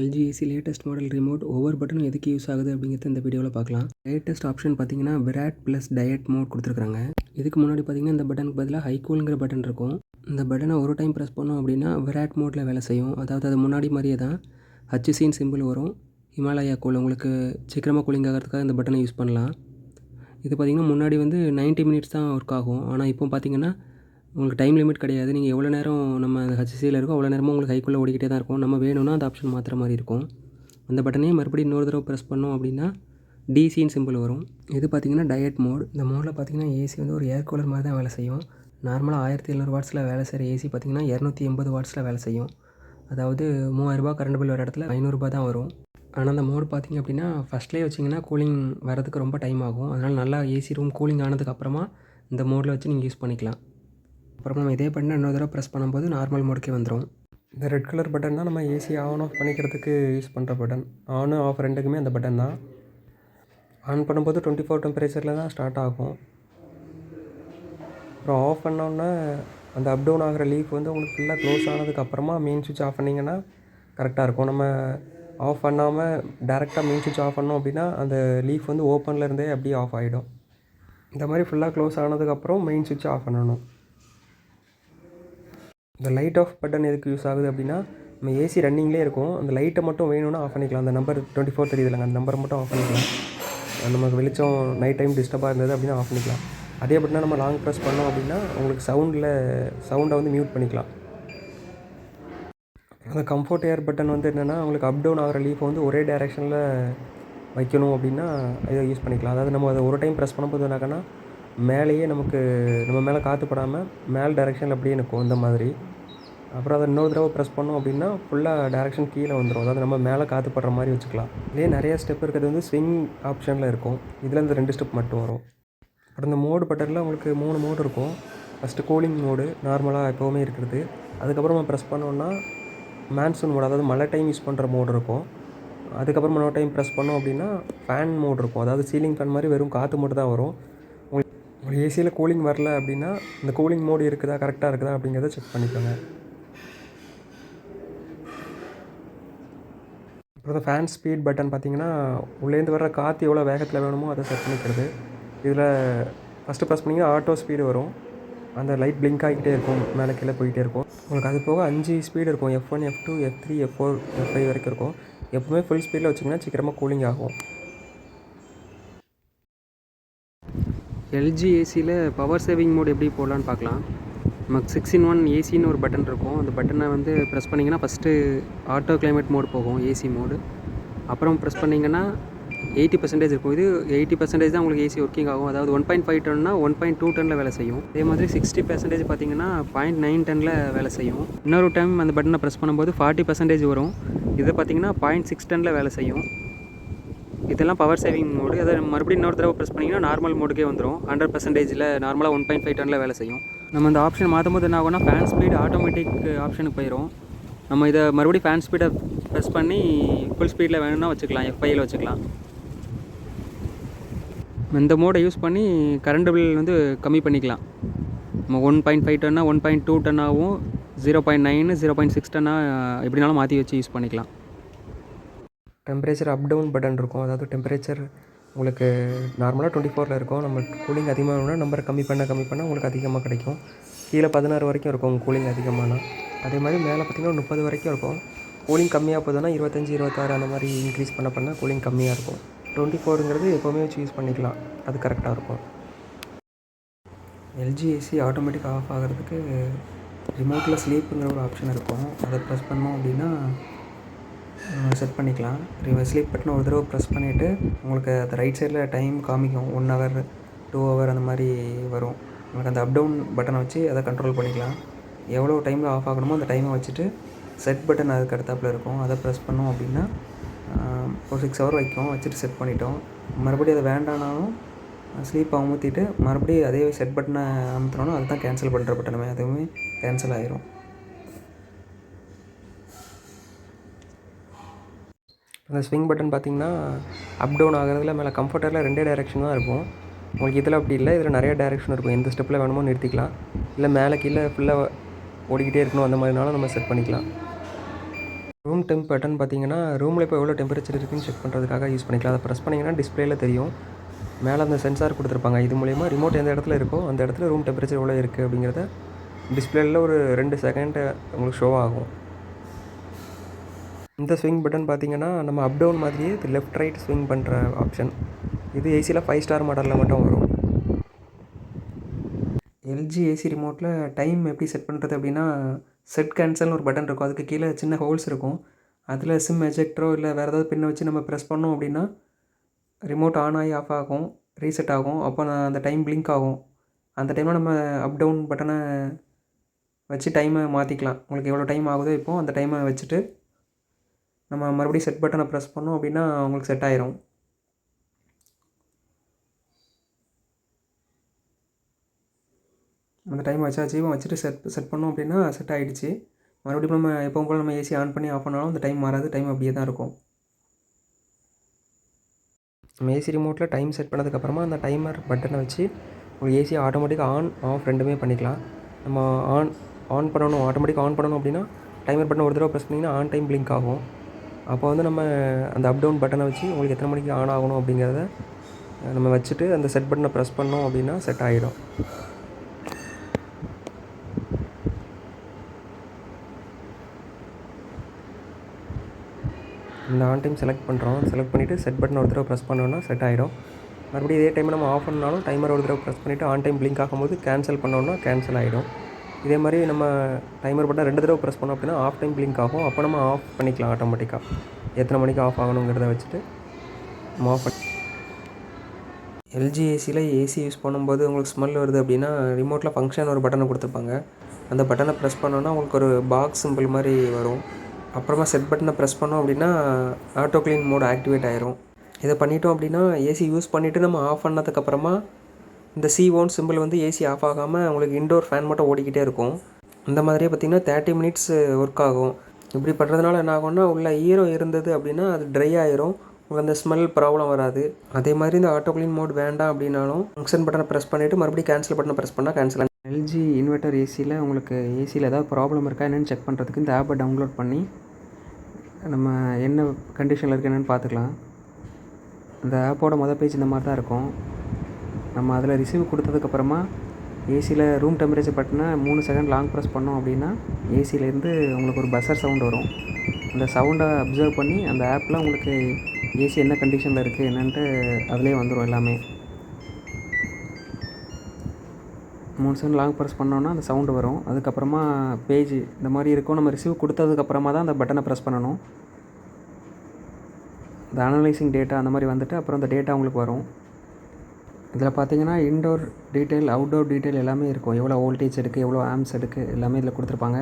எல்ஜிஏசி latest model remote ஒவ்வொரு பட்டனும் எதுக்கு use ஆகுது அப்படிங்கிறது இந்த வீடியோவில் பார்க்கலாம். லேட்டஸ்ட் ஆப்ஷன் பார்த்தீங்கன்னா விராட் ப்ளஸ் டயட் மோட் கொடுத்துருக்காங்க இதுக்கு முன்னாடி பார்த்தீங்கன்னா இந்த பட்டனுக்கு பதிலாக ஹைகூலுங்கிற பட்டன் இருக்கும். இந்த பட்டனை ஒரு டைம் ப்ரெஸ் பண்ணோம் அப்படின்னா விராட் மோட்டில் வேலை செய்யும். அதாவது அது முன்னாடி மாதிரியே தான் ஹச்சிசின் சிம்பிள் வரும். ஹிமாலயா கோல் உங்களுக்கு சீக்கிரமாக கூலிங் ஆகிறதுக்காக இந்த பட்டனை யூஸ் பண்ணலாம். இது பார்த்திங்கன்னா முன்னாடி வந்து 90 மினிட்ஸ் தான் ஒர்க் ஆகும். ஆனால் இப்போ பார்த்தீங்கன்னா உங்களுக்கு டைம் லிமிட் கிடையாது. நீங்கள் எவ்வளோ நேரம் நம்ம அந்த ஹச்சிசியில் இருக்கோ அவ்வளோ நேரமும் உங்களுக்கு ஹைக்குள்ளே ஓடிக்கிட்டே தான் இருக்கும். நம்ம வேணும்னா அந்த ஆப்ஷன் மாற்றுற மாதிரி இருக்கும். அந்த பட்டனையும் மறுபடியும் இன்னொரு தடவை ப்ரெஸ் பண்ணோம் அப்படின்னா டிசின்னு சிம்பிள் வரும். இது பார்த்திங்கன்னா டயட் மோட் இந்த மோடில் பார்த்திங்கன்னா ஏசி வந்து ஒரு ஏர் கூலர் மாதிரி தான் வேலை செய்யும். நார்மலாக ஆயிரத்தி எழுநூறு வாட்ஸில் வேலை செய்கிற ஏசி பார்த்திங்கன்னா இரநூத்தி எண்பது வாட்ஸில் வேலை செய்யும். அதாவது மூவாயிரரூபா கரண்ட் பில் வர இடத்துல ஐநூறுரூபா தான் வரும். ஆனால் அந்த மோடு பார்த்திங்க அப்படின்னா ஃபஸ்ட்லேயே வச்சிங்கன்னா கூலிங் வரதுக்கு ரொம்ப டைம் ஆகும். அதனால் நல்லா ஏசி ரூம் கூலிங் ஆனதுக்கப்புறமா இந்த மோடில் வச்சு நீங்கள் யூஸ் பண்ணிக்கலாம். அப்புறம் நம்ம இதே பண்ணி இன்னொரு தடவை ப்ரெஸ் பண்ணும்போது நார்மல் மோடுக்கே வந்துடும் இந்த ரெட் கலர் பட்டன் தான் நம்ம ஏசி ஆன் ஆஃப் பண்ணிக்கிறதுக்கு யூஸ் பண்ணுற பட்டன் ஆன் ஆஃப் ரெண்டுக்குமே அந்த பட்டன் தான். ஆன் பண்ணும்போது டுவெண்ட்டி ஃபோர் டெம்பரேச்சரில் தான் ஸ்டார்ட் ஆகும். அப்புறம் ஆஃப் பண்ணோன்னே அந்த அப் டவுன் ஆகிற லீஃப் வந்து உங்களுக்கு ஃபுல்லாக க்ளோஸ் ஆனதுக்கப்புறமா மெயின் சுவிட்ச் ஆஃப் பண்ணிங்கன்னா கரெக்டாக இருக்கும். நம்ம ஆஃப் பண்ணாமல் டேரெக்டாக மெயின் சுவிட்ச் ஆஃப் பண்ணோம் அப்படின்னா அந்த லீஃப் வந்து ஓப்பனில் இருந்தே அப்படியே ஆஃப் ஆகிடும் இந்த மாதிரி ஃபுல்லாக க்ளோஸ் ஆனதுக்கப்புறம் மெயின் சுவிட்ச் ஆஃப் பண்ணணும். இந்த லைட் ஆஃப் பட்டன் எதுக்கு யூஸ் ஆகுது அப்படின்னா நம்ம ஏசி ரன்னிங்லேயே இருக்கும். அந்த லைட்டை மட்டும் வேணும்னா ஆஃப் பண்ணிக்கலாம். அந்த நம்பர் டுவெண்ட்டி ஃபோர் தெரியுதுலங்க அந்த நம்பரை மட்டும் ஆஃப் பண்ணிக்கலாம். நமக்கு வெளிச்சம் நைட் டைம் டிஸ்டர்பாக இருந்தது அப்படின்னா ஆஃப் பண்ணிக்கலாம். அதே அப்படின்னா நம்ம லாங் ப்ரெஸ் பண்ணோம் அப்படின்னா உங்களுக்கு சவுண்டில் சவுண்டை வந்து மியூட் பண்ணிக்கலாம். அந்த கம்ஃபர்ட் ஏர் பட்டன் வந்து என்னென்னா உங்களுக்கு அப் டவுன் ஆகிற லீஃபை வந்து ஒரே டைரெக்ஷனில் வைக்கணும் அப்படின்னா இதை யூஸ் பண்ணிக்கலாம். அதாவது நம்ம அதை ஒரு டைம் ப்ரெஸ் பண்ணும்போது என்னக்கன்னா மேலேயே நமக்கு நம்ம மேலே காற்று படாமல் மேல் டைரெக்ஷனில் அப்படியே நிற்கும் இந்த மாதிரி. அப்புறம் அதை இன்னொரு தடவை ப்ரெஸ் பண்ணோம் அப்படின்னா ஃபுல்லாக டேரெக்ஷன் கீழே வந்துடும் அதாவது நம்ம மேலே காற்று படுற மாதிரி வச்சுக்கலாம். இதே நிறையா ஸ்டெப் இருக்கிறது வந்து ஸ்விங் ஆப்ஷனில் இருக்கும். இதில் இந்த ரெண்டு ஸ்டெப் மட்டும் வரும். அப்புறம் இந்த மோடு பட்டனில் உங்களுக்கு மூணு மோடு இருக்கும். ஃபஸ்ட்டு கூலிங் மோடு நார்மலாக எப்போவுமே இருக்கிறது. அதுக்கப்புறமா ப்ரெஸ் பண்ணோன்னா மேன்சூன் மோடு அதாவது மழை டைம் யூஸ் பண்ணுற மோடு இருக்கும். அதுக்கப்புறம் இன்னொரு டைம் ப்ரெஸ் பண்ணோம் அப்படின்னா ஃபேன் மோட் இருக்கும். அதாவது சீலிங் ஃபேன் மாதிரி வெறும் காற்று மட்டும் தான் வரும். ஒரு ஏசியில் கூலிங் வரல அப்படின்னா இந்த கூலிங் மோடு இருக்குதா கரெக்டாக இருக்குதா அப்படிங்கிறத செக் பண்ணிக்கோங்க. அப்புறம் ஃபேன் ஸ்பீட் பட்டன் பார்த்தீங்கன்னா உள்ளேருந்து வர்ற காற்று எவ்வளோ வேகத்தில் வேணுமோ அதை செட் பண்ணிக்கிறது. இதில் ஃபஸ்ட்டு ப்ரெஸ் பண்ணிங்கன்னா ஆட்டோ ஸ்பீடு வரும். அந்த லைட் பிளிங்க் ஆகிக்கிட்டே இருக்கும் மேலே கீழே போயிட்டே இருக்கும். உங்களுக்கு அது போக அஞ்சு ஸ்பீடு இருக்கும். F one F two F three F four F five வரைக்கும் இருக்கும். எப்பவுமே ஃபுல் ஸ்பீடில் வச்சிங்கன்னா சீக்கிரமாக கூலிங் ஆகும். எல்ஜி ஏசியில் பவர் சேவிங் மோட் எப்படி போடலான்னு பார்க்கலாம். நமக்கு சிக்ஸ் இன் ஒன் ஏசின்னு ஒரு பட்டன் இருக்கும். அந்த பட்டனை வந்து ப்ரெஸ் பண்ணிங்கன்னா ஃபஸ்ட்டு ஆட்டோ கிளைமேட் மோட் போகும் ஏசி மோடு அப்புறம் ப்ரெஸ் பண்ணிங்கன்னா எயிட்டி பர்சன்டேஜ் இருக்கும். இது எயிட்டி பர்சன்டேஜ் தான் உங்களுக்கு ஏசி ஒர்க்கிங் ஆகும். அதாவது ஒன் பாயிண்ட் ஃபைவ் டன்னா ஒன் பாயிண்ட் டூ டனில் வேலை செய்யும். அதே மாதிரி சிக்ஸ்டி பர்சன்டேஜ் பார்த்தீங்கன்னா பாயிண்ட் நைன் டனில் வேலை செய்யும். இன்னொரு டைம் அந்த பட்டனை ப்ரெஸ் பண்ணும்போது ஃபார்ட்டி பர்சன்டேஜ் வரும். இதை பார்த்தீங்கன்னா பாயிண்ட் சிக்ஸ் டனில் வேலை செய்யும். இதெல்லாம் பவர் சேவிங் மோடு அதை மறுபடியும் இன்னொரு தடவை ப்ரெஸ் பண்ணிங்கன்னா நார்மல் மோடுக்கே வந்துடும் ஹண்ட்ரட் பர்சன்டேஜில் நார்மலாக ஒன் பாயிண்ட் ஃபைவ் டனில் வேலை செய்யும். நம்ம இந்த ஆப்ஷன் மாற்றும் போது என்ன ஆகும்னா ஃபேன் ஸ்பீடு ஆட்டோமேட்டிக் ஆப்ஷனுக்கு போயிடும் நம்ம இதை மறுபடியும் ஃபேன் ஸ்பீடை ப்ரெஸ் பண்ணி ஃபுல் ஸ்பீடில் வேணும்னா வச்சுக்கலாம் எஃப்ஐயில் வச்சுக்கலாம். இந்த மோடை யூஸ் பண்ணி கரண்ட் பில் வந்து கம்மி பண்ணிக்கலாம். நம்ம ஒன் பாயிண்ட் ஃபைவ் டன்னா one point two டன்னாகவும் zero point nine zero point six டன்னா எப்படினாலும் மாற்றி வச்சு யூஸ் பண்ணிக்கலாம். டெம்பரேச்சர் அப் டவுன் பட்டன் இருக்கும். அதாவது டெம்பரேச்சர் உங்களுக்கு நார்மலாக டுவெண்ட்டி ஃபோரில் இருக்கும். நம்ம கூலிங் அதிகமாக வேணும்னா நம்பர் கம்மி பண்ண கம்மி பண்ண உங்களுக்கு அதிகமாக கிடைக்கும். கீழே பதினாறு வரைக்கும் இருக்கும் கூலிங் அதிகமானா. அதே மாதிரி மேலே பார்த்திங்கன்னா முப்பது வரைக்கும் இருக்கும். கூலிங் கம்மியாக போகுதுன்னா இருபத்தஞ்சி இருபத்தாறு அந்த மாதிரி இன்க்ரீஸ் பண்ண பண்ணால் கூலிங் கம்மியாக இருக்கும். டுவெண்ட்டி ஃபோருங்கிறது எப்போவுமே வச்சு யூஸ் பண்ணிக்கலாம். அது கரெக்டாக இருக்கும். எல்ஜி ஏசி ஆட்டோமேட்டிக் ஆஃப் ஆகிறதுக்கு ரிமோட்டில் ஸ்லீப்புங்கிற ஒரு ஆப்ஷன் இருக்கும். அதை ப்ரெஸ் பண்ணோம் அப்படின்னா செட் பண்ணிக்கலாம். ஸ்லீப் பட்டன் ஒரு தடவை ப்ரெஸ் பண்ணிவிட்டு உங்களுக்கு அந்த ரைட் சைடில் டைம் காமிக்கும். ஒன் ஹவர் டூ ஹவர் அந்த மாதிரி வரும். உங்களுக்கு அந்த அப் டவுன் பட்டனை வச்சு அதை கண்ட்ரோல் பண்ணிக்கலாம். எவ்வளோ டைமில் ஆஃப் ஆகணுமோ அந்த டைமை வச்சுட்டு செட் பட்டன் அதுக்கு அடுத்தாப்பில் இருக்கும். அதை ப்ரெஸ் பண்ணோம் அப்படின்னா ஒரு சிக்ஸ் ஹவர் வைக்கும் வச்சுட்டு செட் பண்ணிட்டோம். மறுபடியும் அதை வேண்டானாலும் ஸ்லீப் அமுத்திட்டு மறுபடியும் அதே செட் பட்டனை அமுத்தினோன்னா அதுதான் கேன்சல் பண்ணுற பட்டனுமே அதுவுமே கேன்சல் ஆயிரும். அந்த ஸ்விங் பட்டன் பார்த்திங்கன்னா அப் டவுன் ஆகிறதுல மேலே கம்ஃபர்டரில் ரெண்டே டைரெக்ஷன் தான் இருக்கும். உங்களுக்கு இதில் அப்படி இல்லை இதில் நிறைய டைரெக்ஷன் இருக்கும். எந்த ஸ்டெப்பில் வேணுமோ நிறுத்திக்கலாம். இல்லை மேலே கீழே ஃபுல்லாக ஓடிக்கிட்டே இருக்கணும் அந்த மாதிரினாலும் நம்ம செட் பண்ணிக்கலாம். ரூம் டெம்ப் பட்டன் பார்த்தீங்கன்னா ரூமில் இப்போ எவ்வளோ டெம்பரேச்சர் இருக்குன்னு செக் பண்ணுறதுக்காக யூஸ் பண்ணிக்கலாம். அதை ப்ரெஸ் பண்ணிங்கன்னா டிஸ்பிளேல தெரியும். மேலே அந்த சென்சார் கொடுத்துருப்பாங்க. இது மூலயமா ரிமோட் எந்த இடத்துல இருக்கோ அந்த இடத்துல ரூம் டெம்பரேச்சர் எவ்வளோ இருக்குது அப்படிங்கிறத டிஸ்பிளேல ஒரு ரெண்டு செகண்ட் உங்களுக்கு ஷோ ஆகும். இந்த ஸ்விங் பட்டன் பார்த்தீங்கன்னா நம்ம அப் டவுன் மாதிரியே இது லெஃப்ட் ரைட் ஸ்விங் பண்ணுற ஆப்ஷன் இது ஏசியில் ஃபைவ் ஸ்டார் மாடலில் மட்டும் வரும். எல்ஜி ஏசி ரிமோட்டில் டைம் எப்படி செட் பண்ணுறது அப்படின்னா செட் கேன்சல்னு ஒரு பட்டன் இருக்கும். அதுக்கு கீழே சின்ன ஹோல்ஸ் இருக்கும். அதில் சிம் எஜெக்டரோ இல்லை வேறு ஏதாவது பின்னை வச்சு நம்ம ப்ரெஸ் பண்ணோம் அப்படின்னா ரிமோட் ஆன் ஆகி ஆஃப் ஆகும் ரீசெட் ஆகும். அப்போ நான் அந்த டைம் பிளிங்க் ஆகும். அந்த டைமில் நம்ம அப் டவுன் பட்டனை வச்சு டைமை மாற்றிக்கலாம் உங்களுக்கு எவ்வளோ டைம் ஆகுதோ இப்போது அந்த டைமை வச்சுட்டு நம்ம மறுபடியும் செட் பட்டனை ப்ரெஸ் பண்ணோம் அப்படின்னா உங்களுக்கு செட் ஆயிரும். அந்த டைம் வச்சாச்சு வச்சுட்டு செட் செட் பண்ணோம் அப்படின்னா செட் ஆகிடுச்சு மறுபடியும் நம்ம எப்பவும் போல் நம்ம ஏசி ஆன் பண்ணி ஆஃப் பண்ணாலும் அந்த டைம் மாறாது டைம் அப்படியே தான் இருக்கும். நம்ம ஏசி ரிமோட்டில் டைம் செட் பண்ணதுக்கப்புறமா அந்த டைமர் பட்டனை வச்சு உங்களுக்கு ஏசி ஆட்டோமேட்டிக்காக ஆன் ஆஃப் ரெண்டுமே பண்ணிக்கலாம். நம்ம ஆன் ஆன் பண்ணணும் ஆட்டோமேட்டிக் ஆன் பண்ணணும் அப்படின்னா டைமர் பட்டன் ஒரு தடவை ப்ரெஸ் பண்ணிங்கன்னா ஆன் டைம் பிளிங்க் ஆகும். அப்போ வந்து நம்ம அந்த அப் டவுன் பட்டனை வச்சு உங்களுக்கு எத்தனை மணிக்கு ஆன் ஆகணும் அப்படிங்கிறத நம்ம வச்சுட்டு அந்த செட் பட்டனை ப்ரெஸ் பண்ணோம் அப்படின்னா செட் ஆகிடும் இந்த ஆன் டைம் செலக்ட் பண்ணுறோம் செலக்ட் பண்ணிவிட்டு செட் பட்டன் ஒரு தடவை ப்ரெஸ் பண்ணோன்னா செட் ஆகிடும் மறுபடியும் இதே டைம் நம்ம ஆஃப் பண்ணாலும் டைமர் ஒரு தடவை ப்ரெஸ் பண்ணிவிட்டு ஆன் டைம் பிளிங்க் ஆகும்போது கேன்சல் பண்ணோன்னா கேன்சல் ஆகிடும் இதே மாதிரி நம்ம டைமர் பட்டன் ரெண்டு தடவை ப்ரெஸ் பண்ணோம் அப்படின்னா ஆஃப் டைம் பிளிங்க் ஆகும். அப்போ நம்ம ஆஃப் பண்ணிக்கலாம் ஆட்டோமேட்டிக்காக எத்தனை மணிக்கு ஆஃப் ஆகணுங்கிறத வச்சுட்டு நம்ம ஆஃப் பண்ணி எல்ஜி ஏசியில் ஏசி யூஸ் பண்ணும்போது உங்களுக்கு ஸ்மெல் வருது அப்படின்னா ரிமோட்டில் ஃபங்க்ஷன் ஒரு பட்டனை கொடுத்துருப்பாங்க அந்த பட்டனை ப்ரெஸ் பண்ணோன்னா உங்களுக்கு ஒரு பாக்ஸ் சிம்பிள் மாதிரி வரும். அப்புறமா செட் பட்டனை ப்ரெஸ் பண்ணோம் அப்படின்னா ஆட்டோ க்ளீன் மோட் ஆக்டிவேட் ஆயிரும். இதை பண்ணிட்டோம் அப்படின்னா ஏசி யூஸ் பண்ணிவிட்டு நம்ம ஆஃப் பண்ணதுக்கப்புறமா இந்த சி ஓன் சிம்பிள் வந்து ஏசி ஆஃப் ஆகாமல் உங்களுக்கு இன்டோர் ஃபேன் மட்டும் ஓடிக்கிட்டே இருக்கும். இந்த மாதிரியே பார்த்திங்கன்னா தேர்ட்டி மினிட்ஸ் ஒர்க் ஆகும். இப்படி பண்ணுறதுனால என்ன ஆகும்னா உள்ள ஈரம் இருந்தது அப்படின்னா அது ட்ரை ஆயிரும். உங்களுக்கு அந்த ஸ்மெல் ப்ராப்ளம் வராது. அதே மாதிரி இந்த ஆட்டோ க்ளீன் மோட் வேண்டாம் அப்படின்னாலும் ஃபங்க்ஷன் பட்டனை ப்ரெஸ் பண்ணிவிட்டு மறுபடியும் கேன்சல் பட்டனை ப்ரெஸ் பண்ணால் கேன்சல் எல்ஜி இன்வெர்டர் ஏசியில் உங்களுக்கு ஏசியில் ஏதாவது ப்ராப்ளம் இருக்கா என்னென்னு செக் பண்ணுறதுக்கு இந்த ஆப்பை டவுன்லோட் பண்ணி நம்ம என்ன கண்டிஷனில் இருக்குது என்னென்னு பார்த்துக்கலாம். இந்த ஆப்போட மொதல் பேஜ் இந்த மாதிரி தான் இருக்கும். நம்ம அதில் ரிசீவ் கொடுத்ததுக்கப்புறமா ஏசியில் ரூம் டெம்பரேச்சர் பட்டனை மூணு செகண்ட் லாங் ப்ரெஸ் பண்ணோம் அப்படின்னா ஏசியிலேருந்து உங்களுக்கு ஒரு பஸ்ஸர் சவுண்ட் வரும். அந்த சவுண்டை அப்சர்வ் பண்ணி அந்த ஆப்பில் உங்களுக்கு ஏசி என்ன கண்டிஷனில் இருக்குது என்னன்ட்டு அதிலே வந்துடும் எல்லாமே. மூணு செகண்ட் லாங் ப்ரெஸ் பண்ணோன்னா அந்த சவுண்டு வரும். அதுக்கப்புறமா பேஜ் இந்த மாதிரி இருக்கும். நம்ம ரிசீவ் கொடுத்ததுக்கப்புறமா தான் அந்த பட்டனை ப்ரெஸ் பண்ணணும். இந்த அனலைசிங் டேட்டா அந்த மாதிரி வந்துட்டு அப்புறம் அந்த டேட்டா உங்களுக்கு வரும். இதில் பார்த்தீங்கன்னா இன்டோர் டீட்டெயில் அவுட்டோர் டீட்டெயில் எல்லாமே இருக்கும். எவ்வளோ வோல்டேஜ் எடுக்கு எவ்வளோ ஆம்ஸ் எடுக்கு எல்லாமே இதில் கொடுத்துருப்பாங்க.